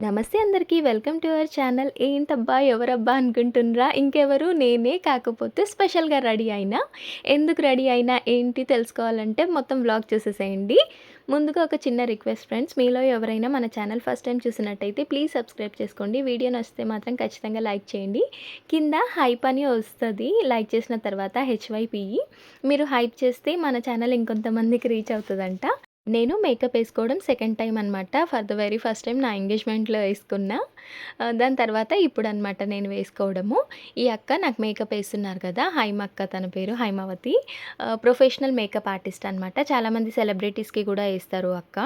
నమస్తే అందరికీ welcome to our channel. ఏంటబ్బా ఎవరబ్బా అనుకుంటున్నారా? ఇంకెవరు నేనే కాకపోతే స్పెషల్గా రెడీ అయినా. ఎందుకు రెడీ అయినా? ఏంటి? తెలుసుకోవాలంటే మొత్తం వ్లాగ్ చూసేసేయండి. ముందుగా ఒక చిన్న రిక్వెస్ట్ ఫ్రెండ్స్ మీలో ఎవరైనా మన ఛానల్ ఫస్ట్ టైం చూసినట్టయితే ప్లీజ్ సబ్స్క్రైబ్ చేసుకోండి. వీడియో నచ్చితే మాత్రం ఖచ్చితంగా లైక్ చేయండి. కింద హైప్ అని వస్తుంది. లైక్ చేసిన తర్వాత హెచ్వైపిఈ మీరు హైప్ చేస్తే మన ఛానల్ ఇంకొంతమందికి రీచ్ అవుతుందంట. నేను మేకప్ వేసుకోవడం సెకండ్ టైం అనమాట for the very first time నా ఎంగేజ్మెంట్లో వేసుకున్నా. దాని తర్వాత ఇప్పుడు అనమాట నేను వేసుకోవడము. ఈ అక్క నాకు మేకప్ వేస్తున్నారు కదా హైమ అక్క తన పేరు హైమావతి. ప్రొఫెషనల్ మేకప్ ఆర్టిస్ట్ అనమాట చాలామంది సెలబ్రిటీస్కి కూడా వేస్తారు అక్క.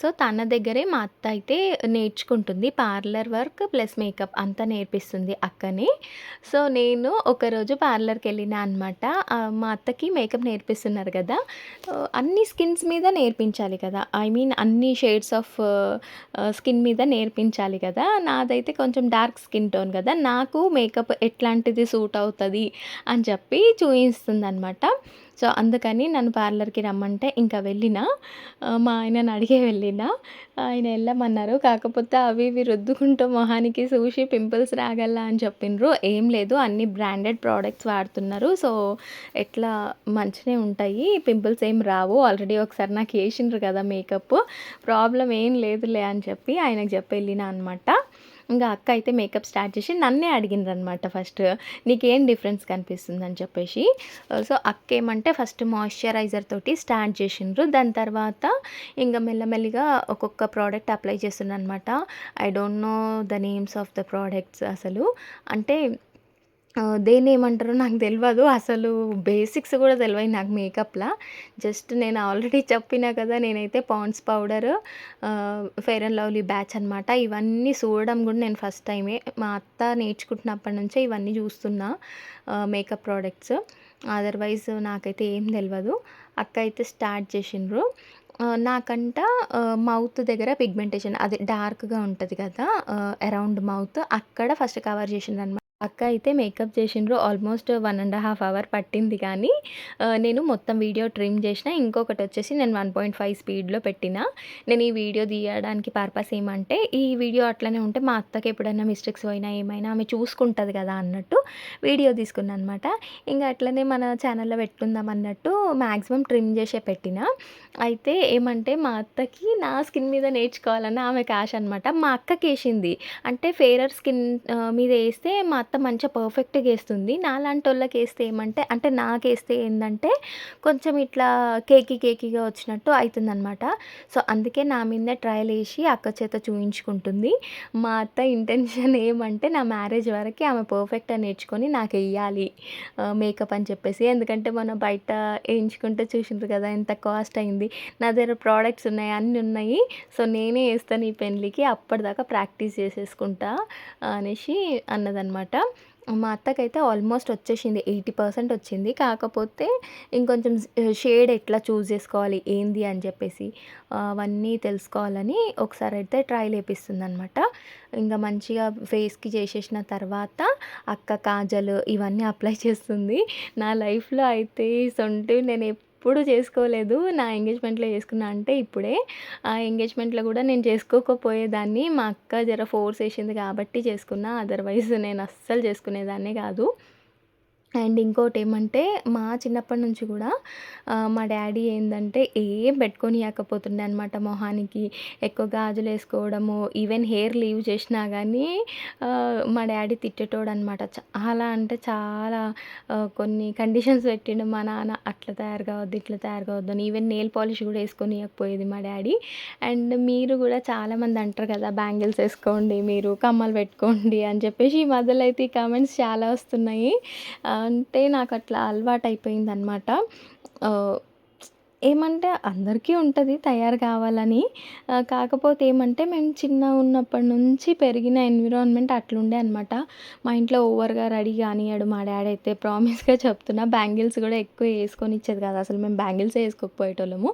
సో తన దగ్గరే మా అత్త అయితే నేర్చుకుంటుంది పార్లర్ వర్క్ ప్లస్ మేకప్ అంతా నేర్పిస్తుంది అక్కనే. సో నేను ఒకరోజు పార్లర్కి వెళ్ళినా అనమాట మా అత్తకి మేకప్ నేర్పిస్తున్నారు కదా. అన్ని స్కిన్స్ మీద నేర్పించాలి కదా. ఐ మీన్ అన్ని షేడ్స్ ఆఫ్ స్కిన్ మీద నేర్పించాలి కదా. నాదైతే కొంచెం డార్క్ స్కిన్ టోన్ కదా. నాకు మేకప్ ఎట్లాంటిది సూట్ అవుతుంది అని చెప్పి చూపిస్తుంది అనమాట సో అందుకని నన్ను పార్లర్కి రమ్మంటే ఇంకా వెళ్ళిన. మా ఆయనను అడిగే వెళ్ళిన. ఆయన వెళ్ళమన్నారు. కాకపోతే అవి ఇవి రుద్దుకుంటూ మొహానికి చూసి పింపుల్స్ రాగల అని చెప్పిండ్రు ఏం లేదు. అన్ని బ్రాండెడ్ ప్రోడక్ట్స్ వాడుతున్నారు. సో ఎట్లా మంచిగా ఉంటాయి. పింపుల్స్ ఏం రావు. ఆల్రెడీ ఒకసారి నాకు వేసిండ్రు కదా మేకప్. ప్రాబ్లం ఏం లేదులే అని చెప్పి ఆయనకు చెప్పి వెళ్ళిన అనమాట ఇంకా అక్క అయితే మేకప్ స్టార్ట్ చేసి నన్నే అడిగిండ్రు అనమాట ఫస్ట్ నీకేం డిఫరెన్స్ కనిపిస్తుంది అని చెప్పేసి. సో అక్క ఏమంటే ఫస్ట్ మాయిశ్చరైజర్ తోటి స్టార్ట్ చేసిండ్రు. దాని తర్వాత ఇంకా మెల్లమెల్లిగా ఒక్కొక్క ప్రోడక్ట్ అప్లై చేస్తున్నా అనమాట I don't know the names of the products అసలు. అంటే ఆ, దేన్ని ఏమంటారో నాకు తెలియదు అసలు బేసిక్స్ కూడా తెలియదు నాకు మేకప్లా. జస్ట్ నేను ఆల్రెడీ చెప్పినా కదా నేనైతే Pond's powder Fair and Lovely batch అనమాట ఇవన్నీ చూడడం కూడా నేను ఫస్ట్ టైమే. మా అత్త నేర్చుకుంటున్నప్పటి నుంచే ఇవన్నీ చూస్తున్నా మేకప్ ప్రోడక్ట్స్. అదర్వైజ్ నాకైతే ఏం తెలియదు అక్క అయితే స్టార్ట్ చేసిండ్రు. నాకంట మౌత్ దగ్గర పిగ్మెంటేషన్ అది డార్క్గా ఉంటుంది కదా అరౌండ్ మౌత్ అక్కడ ఫస్ట్ కవర్ చేసిండ్రు అనమాట అక్క అయితే మేకప్ చేసిండ్రు. Almost one and half hour పట్టింది కానీ నేను మొత్తం వీడియో ట్రిమ్ చేసిన. ఇంకొకటి వచ్చేసి నేను వన్ పాయింట్ ఫైవ్ స్పీడ్లో పెట్టిన. నేను ఈ వీడియో తీయడానికి పర్పస్ ఏమంటే ఈ వీడియో అట్లనే ఉంటే మా అత్తకి ఎప్పుడైనా మిస్టేక్స్ పోయినా ఏమైనా ఆమె చూసుకుంటుంది కదా అన్నట్టు వీడియో తీసుకున్నాను అనమాట ఇంకా అట్లనే మన ఛానల్లో పెట్టుకుందాం అన్నట్టు మ్యాక్సిమం ట్రిమ్ చేసే పెట్టిన. అయితే ఏమంటే మా అత్తకి నా స్కిన్ మీద నేర్చుకోవాలన్న ఆమె క్యాష్ అనమాట మా అక్కకి వేసింది అంటే ఫేరర్ స్కిన్ మీద వేస్తే మా అత్త మంచిగా పర్ఫెక్ట్గా వేస్తుంది. నాలాంటి వాళ్ళకి వేస్తే ఏమంటే అంటే నాకు వేస్తే ఏంటంటే కొంచెం ఇట్లా కేకీ కేకీగా వచ్చినట్టు అవుతుందన్నమాట సో అందుకే నా మీద ట్రయల్ వేసి అక్క చేత చూయించుకుంటుంది. మా అత్త ఇంటెన్షన్ ఏమంటే నా మ్యారేజ్ వరకు ఆమె పర్ఫెక్ట్గా నేర్చుకొని నాకు వెయ్యాలి మేకప్ అని చెప్పేసి. ఎందుకంటే మనం బయట వేయించుకుంటే చూసిండ్రు కదా ఎంత కాస్ట్ అయింది. నా దగ్గర ప్రోడక్ట్స్ ఉన్నాయి అన్నీ ఉన్నాయి. సో నేనే వేస్తాను ఈ పెళ్ళికి అప్పటిదాకా ప్రాక్టీస్ చేసేసుకుంటా అనేసి మా అత్తకైతే ఆల్మోస్ట్ వచ్చేసింది ఎయిటీ పర్సెంట్ వచ్చింది. కాకపోతే ఇంకొంచెం షేడ్ ఎట్లా చూస్ చేసుకోవాలి ఏంది అని చెప్పేసి అవన్నీ తెలుసుకోవాలని ఒకసారి అయితే ట్రైల్ వేపిస్తుంది అనమాట ఇంకా మంచిగా ఫేస్కి చేసేసిన తర్వాత అక్క కాజల్ ఇవన్నీ అప్లై చేస్తుంది. నా లైఫ్లో అయితే సొంటి నేను ఎప్పుడు చేసుకోలేదు. నా ఎంగేజ్మెంట్లో చేసుకున్నా అంటే ఇప్పుడే. ఆ ఎంగేజ్మెంట్లో కూడా నేను చేసుకోకపోయేదాన్ని. మా అక్క జర ఫోర్స్ వేసింది కాబట్టి చేసుకున్నా. అదర్వైజ్ నేను అస్సలు చేసుకునేదాన్నే కాదు. అండ్ ఇంకోటి ఏమంటే మా చిన్నప్పటి నుంచి కూడా మా డాడీ ఏంటంటే ఏం పెట్టుకొనియకపోతుండే అనమాట మొహానికి. ఎక్కువ గాజులు వేసుకోవడము ఈవెన్ హెయిర్ లీవ్ చేసినా కానీ మా డాడీ తిట్టేటోడు అనమాట చాలా అంటే చాలా కొన్ని కండిషన్స్ పెట్టిండు మా నాన్న. అట్లా తయారు కావద్దు ఇట్లా తయారు కావద్దు అని. ఈవెన్ నెయిల్ పాలిష్ కూడా వేసుకొనియకపోయేది మా డాడీ. అండ్ మీరు కూడా చాలామంది అంటారు కదా బ్యాంగిల్స్ వేసుకోండి మీరు కమ్మలు పెట్టుకోండి అని చెప్పేసి ఈ మధ్యలో అయితే ఈ కామెంట్స్ చాలా వస్తున్నాయి. అంటే నాకు అట్లా అలవాటు అయిపోయింది అనమాట ఏమంటే అందరికీ ఉంటుంది తయారు కావాలని. కాకపోతే ఏమంటే మేము చిన్న ఉన్నప్పటి నుంచి పెరిగిన ఎన్విరాన్మెంట్ అట్లుండే అనమాట మా ఇంట్లో ఓవర్గా రెడీ కానియాడు మా డాడీ అయితే ప్రామిస్గా చెప్తున్నా బ్యాంగిల్స్ కూడా ఎక్కువ వేసుకొని ఇచ్చేది కాదు. అసలు మేము బ్యాంగిల్స్ వేసుకోకపోయేటోళ్ళము.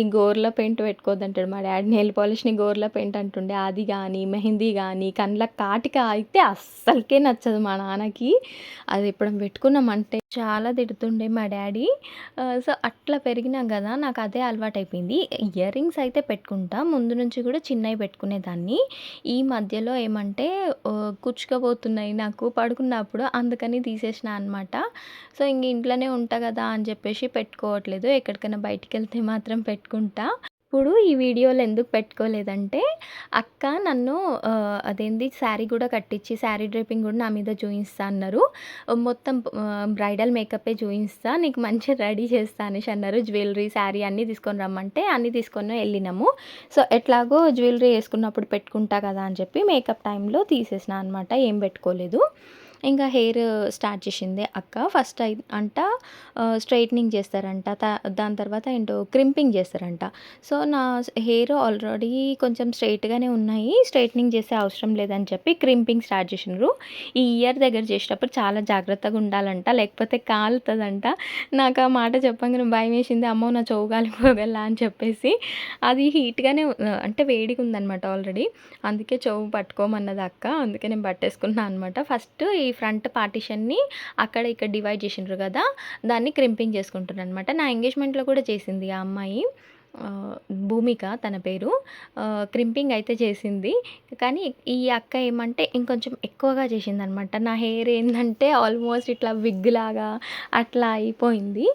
ఈ గోర్ల పెయింట్ పెట్టుకోవద్దంటాడు మా డాడీ. నెయిల్ పాలిష్ని గోర్ల పెయింట్ అంటుండే అది కానీ మెహందీ కానీ కండ్ల కాటిక అయితే అస్సలకే నచ్చదు మా నాన్నకి. అది ఇప్పుడు పెట్టుకున్నామంటే చాలా తిడుతుండే మా డాడీ. సో అట్లా పెరిగినాం కదా. కదా! నాకు అదే అలవాటైపోయింది ఇయర్ రింగ్స్ అయితే పెట్టుకుంటా. ముందు నుంచి కూడా చిన్నవి పెట్టుకునేదాన్ని. ఈ మధ్యలో ఏమంటే ఆహ్, నాకు పడుకున్నప్పుడు. అందుకని తీసేసిన అనమాట. సో, ఇంక ఇంట్లోనే ఉంటా కదా! అని చెప్పేసి పెట్టుకోవట్లేదు. ఎక్కడికైనా బయటికెళ్తే మాత్రం పెట్టుకుంటా. ఇప్పుడు ఈ వీడియోలో ఎందుకు పెట్టుకోలేదంటే, అక్క నన్ను అదేంది శారీ కూడా కట్టించి, శారీ డ్రైపింగ్ కూడా నా మీద చూయిస్తా అన్నారు. మొత్తం బ్రైడల్ మేకప్పే చూయిస్తా. నీకు మంచిగా రెడీ చేస్తా అనేసి అన్నారు. జ్యువెలరీ, శారీ అన్నీ తీసుకొని రమ్మంటే అన్నీ తీసుకొని వెళ్ళినాము సో, ఎట్లాగో జ్యువెలరీ వేసుకున్నప్పుడు పెట్టుకుంటా కదా! అని చెప్పి మేకప్ టైంలో తీసేసిన అనమాట. ఏం పెట్టుకోలేదు. ఇంకా హెయిర్ స్టార్ట్ చేసింది అక్క. ఫస్ట్ అంట స్ట్రైట్నింగ్ చేస్తారంట. త దాని తర్వాత ఏంటో క్రింపింగ్ చేస్తారంట. సో, నా హెయిర్ ఆల్రెడీ కొంచెం స్ట్రెయిట్‌గానే ఉన్నాయి. స్ట్రైట్నింగ్ చేసే అవసరం లేదని చెప్పి క్రింపింగ్ స్టార్ట్ చేసిండ్రు. ఈ ఇయర్ దగ్గర చేసేటప్పుడు చాలా జాగ్రత్తగా ఉండాలంట. లేకపోతే కాలుతుందంట నాకు ఆ మాట చెప్పంగానే భయమేసింది. అమ్మో! నా చెవు కాలిపోగలనా అని చెప్పేసి. అది హీట్‌గానే అంటే వేడిగా ఉందనమాట ఆల్రెడీ. అందుకే చెవు పట్టుకోమన్నది అక్క. అందుకే నేను పట్టేసుకున్నాను అనమాట. ఫస్ట్ ఈ ఫ్రంట్ పార్టిషన్‌ని అక్కడ ఇక్కడ డివైడ్ చేసిండ్రు కదా! దాన్ని క్రింపింగ్ చేసుకుంటున్నాననమాట. నా ఎంగేజ్‌మెంట్‌లో కూడా చేసింది ఆ అమ్మాయి. భూమిక తన పేరు. క్రింపింగ్ అయితే చేసింది. కానీ ఈ అక్క ఏమంటే ఇంకొంచెం ఎక్కువగా చేసిందనమాట. నా హెయిర్ ఏంటంటే ఆల్మోస్ట్ ఇట్లా విగ్ లాగా అట్లా అయిపోయింది.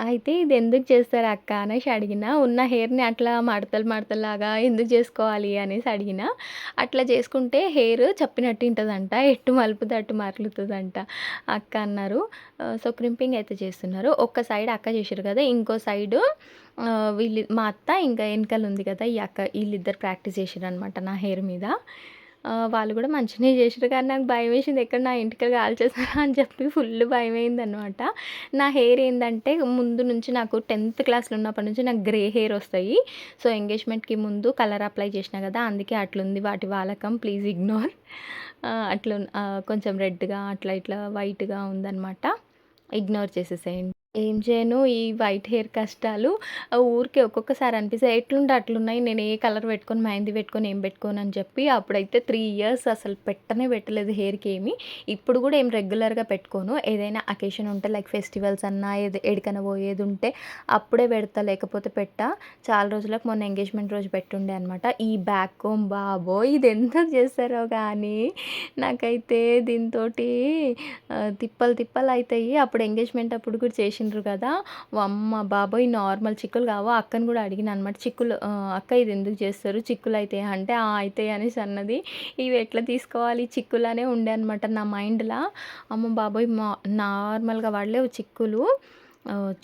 అయితే ఇది ఎందుకు చేస్తారు అక్క అనేసి అడిగినా. ఉన్న హెయిర్‌ని అట్లా మడతలు మడతల్లాగా ఎందుకు చేసుకోవాలి అనేసి అడిగినా. అట్లా చేసుకుంటే హెయిర్ చెప్పినట్టు ఇంటదంట. ఎటు మలుపుతే అటు మరలుతదంట అక్క అన్నారు. ఆహ్, సో, క్రింపింగ్ అయితే చేస్తున్నారు. ఒక్క సైడ్ అక్క చేసారు కదా! ఇంకో సైడు ఆహ్, వీళ్ళు మా అత్త ఇంకా ఎనకాల ఉంది కదా! ఈ అక్క వీళ్ళిద్దరు ప్రాక్టీస్ చేసిర్రనమాట నా హెయిర్ మీద. వాళ్ళు కూడా మంచినే చేసారు కానీ నాకు భయం వేసింది ఎక్కడ నా ఇంటికి కాల్చేస్తారా అని చెప్పి ఫుల్ భయమైందనమాట. నా హెయిర్ ఏంటంటే ముందు నుంచి నాకు 10థ్ క్లాస్‌లో ఉన్నప్పటి నుంచి నాకు గ్రే హెయిర్ వస్తాయి. సో, ఎంగేజ్‌మెంట్‌కి ముందు కలర్ అప్లై చేసినా కదా! అందుకే అట్లుంది. వాటి వాలకం ప్లీజ్ ఇగ్నోర్. అట్లు అట్లా కొంచెం రెడ్‌గా అట్లా ఇట్లా వైట్‌గా ఉందన్నమాట ఇగ్నోర్ చేసేసేయండి. ఏం చేయను ఈ వైట్ హెయిర్ కష్టాలు. ఊరికే ఒక్కొక్కసారి అనిపిస్తాయి ఎట్లుంటే అట్లున్నాయి. నేను ఏ కలర్ పెట్టుకొని, మెహందీ పెట్టుకొని, ఏం పెట్టుకోను అని చెప్పి అప్పుడైతే త్రీ ఇయర్స్ అసలు పెట్టనే పెట్టలేదు హెయిర్‌కి ఏమి. ఇప్పుడు కూడా ఏం రెగ్యులర్‌గా పెట్టుకోను. ఏదైనా అకేషన్ ఉంటే లైక్ ఫెస్టివల్స్ అన్నా ఏది ఎడికైనా పోయేది ఉంటే అప్పుడే పెడతా. లేకపోతే పెట్టా. చాలా రోజులకు మొన్న ఎంగేజ్‌మెంట్ రోజు పెట్టుండే అనమాట. ఈ బ్యాక్ కోమ్ బాబో ఇది ఎంత చేస్తారో కానీ నాకైతే దీంతో తిప్పలు తిప్పలు అవుతాయి అప్పుడు ఎంగేజ్‌మెంట్ అప్పుడు కూడా చేసిండ్రు కదా! అమ్మ బాబోయ్! నార్మల్ చిక్కులు కావు. అక్కని కూడా అడిగిన అనమాట. చిక్కులు అక్క ఇది ఎందుకు చేస్తారు? చిక్కులు అయితే అంటే ఆ! అయితే అనేసి అన్నది. ఇవి ఎట్లా తీసుకోవాలి చిక్కులనే ఉండే అనమాట నా మైండ్‌లా. అమ్మ బాబోయ్! మా నార్మల్‌గా పడలేవు చిక్కులు.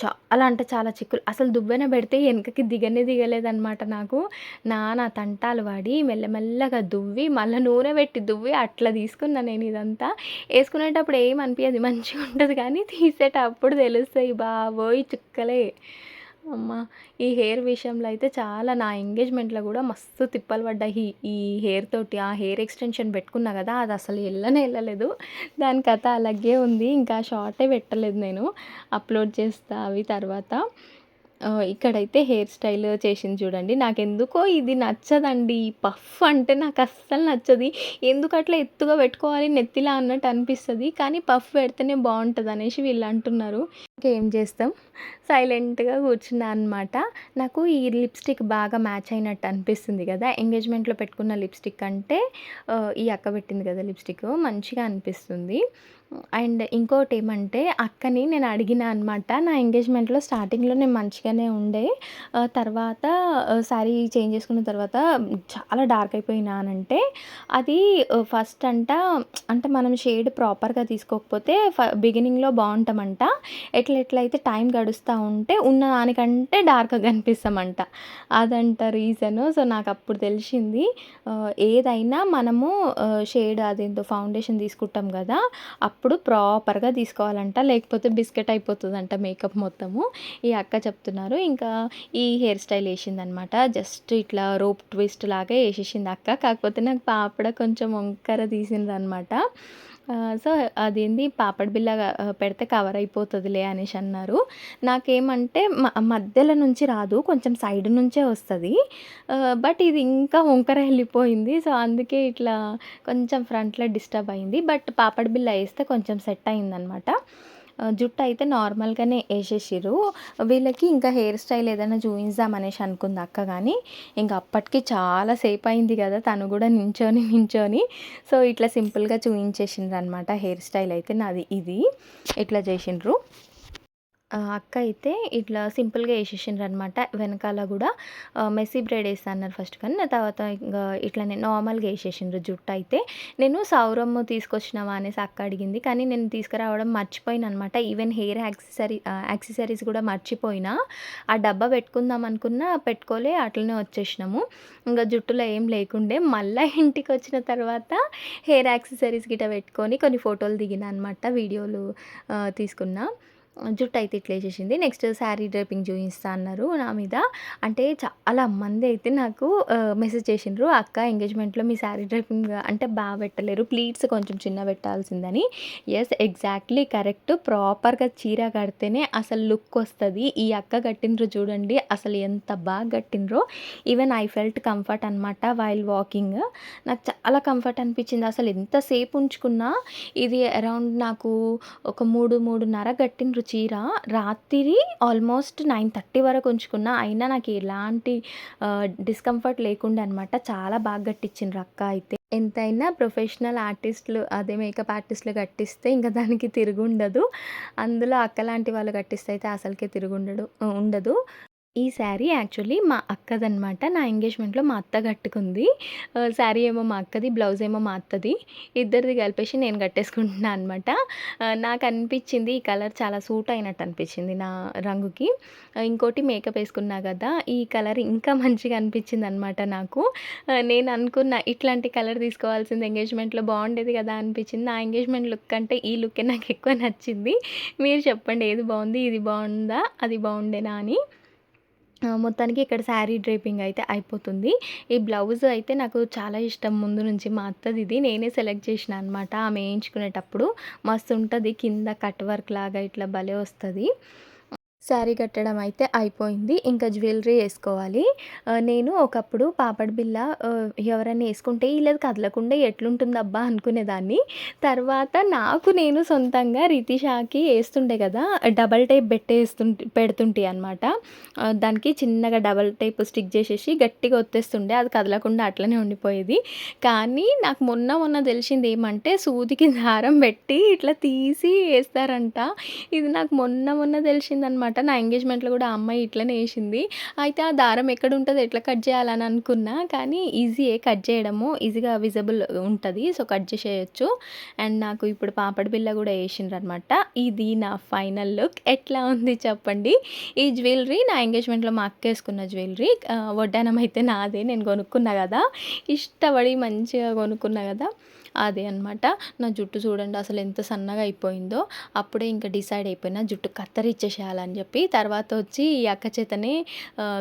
చాలా అంటే చాలా చిక్కులు. అసలు దువ్వెన పెడితే వెనకకి దిగనే దిగలేదనమాట నాకు. నానా తంటాలు పడి మెల్లమెల్లగా దువ్వి మళ్ళీ నూనె పెట్టి దువ్వి అట్లా తీసుకున్నా నేను ఇదంతా. వేసుకునేటప్పుడు ఏం అనిపించదు మంచిగా ఉంటుంది కానీ తీసేటప్పుడు తెలుస్తాయి బాబోయ్! చుక్కలే. అమ్మ! ఈ హెయిర్ విషయంలో అయితే చాలా నా ఎంగేజ్‌మెంట్‌లో కూడా మస్తు తిప్పలు పడ్డా. ఈ ఈ హెయిర్ తోటి. ఆ హెయిర్ ఎక్స్‌టెన్షన్ పెట్టుకున్నా కదా! అది అసలు వెళ్ళనే వెళ్ళలేదు దాని కథ అలాగే ఉంది. ఇంకా షార్టే పెట్టలేదు నేను. అప్‌లోడ్ చేస్తా అవి తర్వాత. ఇక్కడైతే హెయిర్ స్టైల్ చేసింది చూడండి. నాకెందుకో ఇది నచ్చదండి. ఈ పఫ్ అంటే నాకు అస్సలు నచ్చది. ఎందుకు అట్లా ఎత్తుగా పెట్టుకోవాలి నెత్తిలా అన్నట్టు అనిపిస్తుంది కానీ పఫ్ పెడితేనే బాగుంటుంది అనేసి వీళ్ళు అంటున్నారు. ఇంకేం చేస్తాం. సైలెంట్‌గా కూర్చున్నా అనమాట. నాకు ఈ లిప్‌స్టిక్ బాగా మ్యాచ్ అయినట్టు అనిపిస్తుంది కదా! ఎంగేజ్‌మెంట్‌లో పెట్టుకున్న లిప్‌స్టిక్ అంటే ఈ అక్క పెట్టింది కదా! లిప్‌స్టిక్ మంచిగా అనిపిస్తుంది. అండ్ ఇంకోటి ఏమంటే అక్కని నేను అడిగినా అనమాట. నా ఎంగేజ్‌మెంట్‌లో స్టార్టింగ్‌లో నేను మంచిగానే ఉండే. తర్వాత శారీ చేంజ్ చేసుకున్న తర్వాత చాలా డార్క్ అయిపోయినానంటే అది ఫస్ట్ అంట అంటే మనం షేడ్ ప్రాపర్‌గా తీసుకోకపోతే ఫ బిగినింగ్‌లో బాగుంటామంట ఎట్లా ఎట్లయితే టైం గడుస్తూ ఉంటే ఉన్న దానికంటే డార్క్‌గా కనిపిస్తామంట. అదంట రీజను. సో, నాకు అప్పుడు తెలిసింది. ఏదైనా మనము షేడ్ అదేంతో ఫౌండేషన్ తీసుకుంటాం కదా! అప్పుడు ప్రాపర్‌గా తీసుకోవాలంట. లేకపోతే బిస్కెట్ అయిపోతుందంట మేకప్ మొత్తము. ఈ అక్క చెప్తున్నారు. ఇంకా ఈ హెయిర్ స్టైల్ వేసిందనమాట జస్ట్ ఇట్లా రోప్ ట్విస్ట్ లాగా వేసేసింది అక్క. కాకపోతే నాకు పాపడ కొంచెం వంకర తీసిందనమాట సో, అదేంది పాపడి బిల్ల పెడితే కవర్ అయిపోతుందిలే అనేసి అన్నారు. నాకేమంటే మ మధ్యలో నుంచి రాదు. కొంచెం సైడ్ నుంచే వస్తుంది బట్ ఇది ఇంకా వంకర వెళ్ళిపోయింది సో, అందుకే ఇట్లా కొంచెం ఫ్రంట్‌లో డిస్టర్బ్ అయింది. బట్ పాపడి బిళ్ళ వేస్తే కొంచెం సెట్ అయిందనమాట. జుట్టు అయితే నార్మల్‌గానే ఏసేసిర్రు. వీళ్ళకి ఇంకా హెయిర్ స్టైల్ ఏదైనా చూయిద్దాం అనేసి అనుకుంది అక్క కానీ ఇంక అప్పటికి చాలా సేపు అయింది కదా తను కూడా నించొని, నించొని సో, ఇట్లా సింపుల్‌గా చూపించేసిండ్రు అనమాట హెయిర్ స్టైల్ అయితే నాది ఇది. ఇట్లా చేసిండ్రు అక్క అయితే ఇట్లా సింపుల్‌గా వేసేసిండ్రు అనమాట వెనకాల కూడా మెస్సీ బ్రైడ్ ఏస్తా అన్నారు ఫస్ట్ కానీ, నా తర్వాత ఇంకా ఇట్లా నేను నార్మల్‌గా వేసేసిండ్రు జుట్టు అయితే నేను సౌరమ్ తీసుకొచ్చినావా అనేసి అక్క అడిగింది. కానీ నేను తీసుకురావడం మర్చిపోయాననమాట. ఈవెన్ హెయిర్ యాక్సెసరీ యాక్సెసరీస్ కూడా మర్చిపోయినా. ఆ డబ్బా పెట్టుకుందాం అనుకున్నా పెట్టుకోలే అట్లనే వచ్చేసినాము. ఇంకా జుట్టులో ఏం లేకుండే. మళ్ళా ఇంటికొచ్చిన తర్వాత హెయిర్ యాక్సెసరీస్ గిట్ట పెట్టుకొని కొన్ని ఫోటోలు దిగిన అనమాట. వీడియోలు ఆహ్, జుట్టు అయితే ఇట్లా ఏసేసింది. నెక్స్ట్ శారీ డ్రైపింగ్ చూపిస్తా అన్నారు నా మీద. అంటే చాలా మంది అయితే నాకు మెసేజ్ చేసిండ్రు. అక్క ఎంగేజ్‌మెంట్‌లో మీ శారీ డ్రైపింగ్ అంటే బాగా పెట్టలేరు. ప్లీట్స్ కొంచెం చిన్నగా పెట్టాల్సిందని. Yes exactly correct. ప్రాపర్‌గా చీర కడితేనే అసలు లుక్ వస్తుంది ఈ అక్క కట్టిండ్రు చూడండి. అసలు ఎంత బాగా కట్టిండ్రో. ఈవెన్ ఐ ఫెల్ట్ కంఫర్ట్ అనమాట వైల్ వాకింగ్. నాకు చాలా కంఫర్ట్ అనిపించింది. అసలు ఎంతసేపు ఉంచుకున్నా ఇది అరౌండ్ నాకు ఒక 3, 3:30 చీర. రాత్రి ఆల్మోస్ట్ 9:30 వరకు ఉంచుకున్న అయినా నాకు ఎలాంటి డిస్కంఫర్ట్ లేకుండే అనమాట. చాలా బాగా కట్టించిండ్రు అక్క అయితే. ఎంతైనా ప్రొఫెషనల్ ఆర్టిస్ట్‌లు అదే మేకప్ ఆర్టిస్ట్‌లు కట్టిస్తే ఇంకా దానికి తిరుగుండదు. అందులో అక్క లాంటి వాళ్ళు కట్టిస్తే అయితే అసలుకే తిరుగుండడు ఉండదు. ఈ శారీ యాక్చువల్లీ మా అక్కదనమాట. నా ఎంగేజ్‌మెంట్‌లో మా అత్త కట్టుకుంది. శారీ ఏమో మా అక్కది, బ్లౌజ్ ఏమో మా అత్తది. ఇద్దరిది కలిపేసి నేను కట్టేసుకుంటున్నా అనమాట. నాకు అనిపించింది ఈ కలర్ చాలా సూట్ అయినట్టు అనిపించింది నా రంగుకి. ఇంకోటి మేకప్ వేసుకున్నా కదా ఈ కలర్ ఇంకా మంచిగా అనిపించింది అనమాట నాకు. నేను అనుకున్న ఇట్లాంటి కలర్ తీసుకోవాల్సింది ఎంగేజ్‌మెంట్‌లో బాగుండేది కదా అనిపించింది. నా ఎంగేజ్‌మెంట్ లుక్ కంటే ఈ లుక్కే నాకు ఎక్కువ నచ్చింది. మీరు చెప్పండి ఏది బాగుంది? ఇది బాగుందా? అది బాగుండేనా అని? మొత్తానికి ఇక్కడ శారీ డ్రేపింగ్ అయితే అయిపోతుంది. ఈ బ్లౌజ్ అయితే నాకు చాలా ఇష్టం ముందు నుంచి. మా అత్తది ఇది నేనే సెలెక్ట్ చేసినా అనమాట. ఆమె వేయించుకునేటప్పుడు మస్తు ఉంటుంది కింద కట్ వర్క్ లాగా ఇట్లా భలే వస్తుంది శారీ కట్టడం అయితే అయిపోయింది. ఇంకా జ్యువెలరీ వేసుకోవాలి నేను ఒకప్పుడు పాపడ్ బిళ్ళ ఎవరైనా వేసుకుంటే ఈళ్ళది కదలకుండా ఎట్లుంటుందబ్బా అనుకునేదాన్ని. తర్వాత నాకు నేను సొంతంగా రితిషాకి వేస్తుండే కదా డబల్ టైప్ పెట్టేస్తుంటి పెడుతుంటే అనమాట. దానికి చిన్నగా డబల్ టైప్ స్టిక్ చేసేసి గట్టిగా ఒత్తేస్తుండే. అది కదలకుండా అట్లనే ఉండిపోయేది. కానీ నాకు మొన్న మొన్న తెలిసింది ఏమంటే సూదికి దారం పెట్టి ఇట్లా తీసి వేస్తారంట ఇది నాకు మొన్న మొన్న తెలిసిందనమాట. నా ఎంగేజ్‌మెంట్‌లో కూడా ఆ అమ్మాయి ఇట్లనే వేసింది అయితే ఆ దారం ఎక్కడ ఉంటుంది ఎట్లా కట్ చేయాలని అనుకున్నా. కానీ ఈజీయే కట్ చేయడము. ఈజీగా విజబుల్ ఉంటుంది సో, కట్ చేసేయొచ్చు. అండ్ నాకు ఇప్పుడు పాపడి బిల్ల కూడా వేసిండ్రు అనమాట ఇది నా ఫైనల్ లుక్. ఎట్లా ఉంది చెప్పండి? ఈ జ్యువెలరీ నా ఎంగేజ్‌మెంట్‌లో మా అక్క వేసుకున్న జ్యువెలరీ. వడ్డానం అయితే నాదే. నేను కొనుక్కున్నా కదా ఇష్టపడి మంచిగా కొనుక్కున్నా కదా అదే అనమాట. నా జుట్టు చూడండి అసలు ఎంత సన్నగా అయిపోయిందో. అప్పుడే ఇంకా డిసైడ్ అయిపోయినా జుట్టు కత్తరిచ్చేసేయాలని చెప్పి. తర్వాత వచ్చి ఈ అక్క చేతనే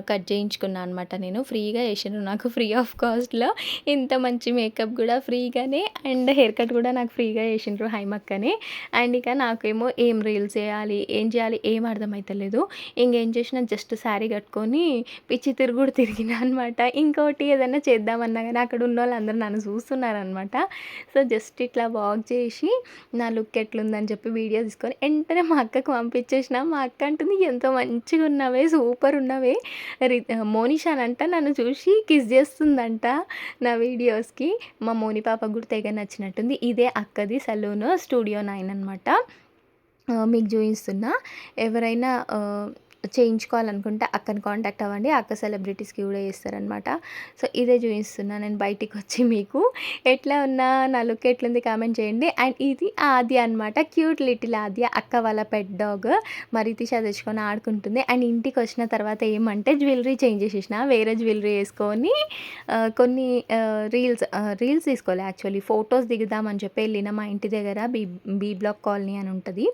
కట్ చేయించుకున్నా అనమాట నేను. ఫ్రీగా ఏసిండ్రు నాకు ఫ్రీ ఆఫ్ కాస్ట్‌లో. ఇంత మంచి మేకప్ కూడా ఫ్రీగానే అండ్ హెయిర్ కట్ కూడా నాకు ఫ్రీగా వేసిండ్రు హైమక్కనే. అండ్ ఇక నాకేమో ఏం రీల్స్ చేయాలి? ఏం చేయాలి? ఏం అర్థమవుతలేదు ఇంకేం చేసినా జస్ట్ శారీ కట్టుకొని పిచ్చి తిరుగుడు తిరిగిన అనమాట. ఇంకోటి ఏదైనా చేద్దామన్నా కానీ అక్కడ ఉన్న వాళ్ళందరూ నన్ను చూస్తున్నారనమాట. సో, జస్ట్ ఇట్లా వాక్ చేసి నా లుక్ ఎట్లుందని చెప్పి వీడియో తీసుకొని వెంటనే మా అక్కకు పంపించేసినా. మా అక్క అంటుంది మంచిగా ఉన్నవే సూపర్ ఉన్నావే. అని మోనిషానంట నన్ను చూసి కిస్ చేస్తుందంట నా వీడియోస్‌కి. మా మోని పాప కూడా తెగ నచ్చినట్టుంది. ఇదే అక్కది సలూన్ స్టూడియో నైన్ అనమాట. మీకు చూపిస్తున్నా ఎవరైనా చేయించుకోవాలనుకుంటే అక్కని కాంటాక్ట్ అవ్వండి. అక్క సెలబ్రిటీస్‌కి కూడా చేస్తారనమాట. సో, ఇదే చూపిస్తున్నా నేను బయటికి వచ్చి మీకు. ఎట్లా ఉన్నా? నా లుక్ ఎట్లుంది? కామెంట్ చేయండి. అండ్ ఇది ఆద్య అనమాట. Cute little Aadya. అక్క వాళ్ళ పెట్ డాగ్. మరి రితిష తెచ్చుకొని ఆడుకుంటుంది. అండ్ ఇంటికి వచ్చిన తర్వాత ఏమంటే జ్యువెలరీ చేంజ్ చేసేసిన. వేరే జ్యువెలరీ వేసుకొని కొన్ని రీల్స్ రీల్స్ తీసుకోలే యాక్చువల్లీ ఫోటోస్ దిగుదామని చెప్పి వెళ్ళిన మా ఇంటి దగ్గర బీ బీ బ్లాక్ కాలనీ అని ఉంటుంది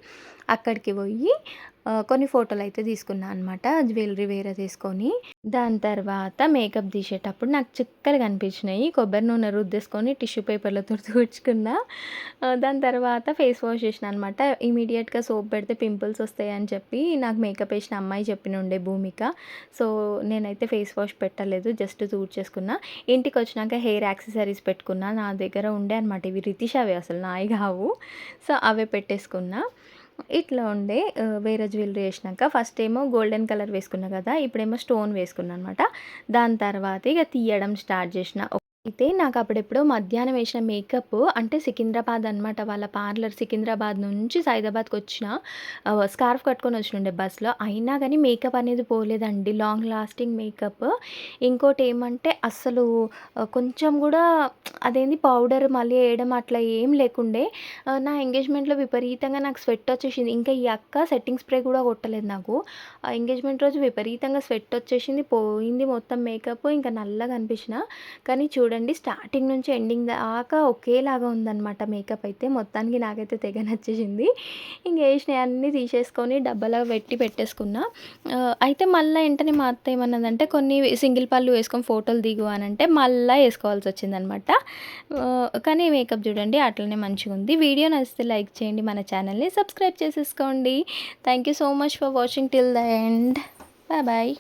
అక్కడికి పోయి కొన్ని ఫోటోలు అయితే తీసుకున్నాను అనమాట. జ్యువెలరీ వేరే తీసుకొని. దాని తర్వాత మేకప్ తీసేటప్పుడు నాకు చిక్కలు కనిపించినాయి. కొబ్బరి నూనె రుద్దేసుకొని టిష్యూ పేపర్‌లతో తుడుచుకున్నా. దాని తర్వాత ఫేస్ వాష్ చేసిన అనమాట. ఇమ్మీడియేట్‌గా సోప్ పెడితే పింపుల్స్ వస్తాయని చెప్పి నాకు మేకప్ వేసిన అమ్మాయి చెప్పినుండే భూమిక. సో, నేనైతే ఫేస్ వాష్ పెట్టలేదు. జస్ట్ తూడ్చేసుకున్న ఇంటికి వచ్చినాక హెయిర్ యాక్సెసరీస్ పెట్టుకున్నా. నా దగ్గర ఉండే అనమాట. ఇవి రితిషావే అసలు నాయి కావు సో, అవే పెట్టేసుకున్నా. ఇట్లా ఉండే వేరే జ్యువెలరీ వేసినాక ఫస్ట్ ఏమో గోల్డెన్ కలర్ వేసుకున్నా కదా! ఇప్పుడేమో స్టోన్ వేసుకున్నా అనమాట. దాని తర్వాత ఇక తీయడం స్టార్ట్ చేసిన. అయితే నాకు అప్పుడెప్పుడో మధ్యాహ్నం వేసిన మేకప్ అంటే సికింద్రాబాద్ అనమాట వాళ్ళ పార్లర్. సికింద్రాబాద్ నుంచి సైదాబాద్కి వచ్చిన స్కార్ఫ్ కట్టుకొని వచ్చినుండే బస్‌లో. అయినా కానీ మేకప్ అనేది పోలేదండి. Long lasting makeup. ఇంకోటేమంటే అస్సలు కొంచెం కూడా అదేంది పౌడర్ మళ్ళీ వేయడం అట్లా ఏం లేకుండే. నా ఎంగేజ్‌మెంట్‌లో విపరీతంగా నాకు స్వెట్ వచ్చేసింది. ఇంకా ఈ అక్క సెట్టింగ్ స్ప్రే కూడా కొట్టలేదు నాకు. ఆ ఎంగేజ్‌మెంట్ రోజు విపరీతంగా స్వెట్ వచ్చేసింది. పోయింది మొత్తం మేకప్. ఇంకా నల్లగా అనిపించిన. కానీ చూడండి స్టార్టింగ్ నుంచి ఎండింగ్ దాకా ఒకేలాగా ఉందన్నమాట మేకప్ అయితే. మొత్తానికి నాకైతే తెగ నచ్చేసింది. ఇంక వేసినవన్నీ తీసేసుకొని డబ్బాలో పెట్టి పెట్టేసుకున్నా. అయితే మళ్ళీ వెంటనే మా అత్త ఏమన్నదంటే కొన్ని సింగిల్ పళ్ళు వేసుకొని ఫోటోలు దిగు అనంటే మళ్ళీ వేసుకోవాల్సి వచ్చిందనమాట కానీ మేకప్ చూడండి అట్లనే మంచిగా ఉంది వీడియో నచ్చితే లైక్ చేయండి. మన ఛానల్‌ని సబ్స్క్రైబ్ చేసేసుకోండి. Thank you so much for watching till the end. Bye bye.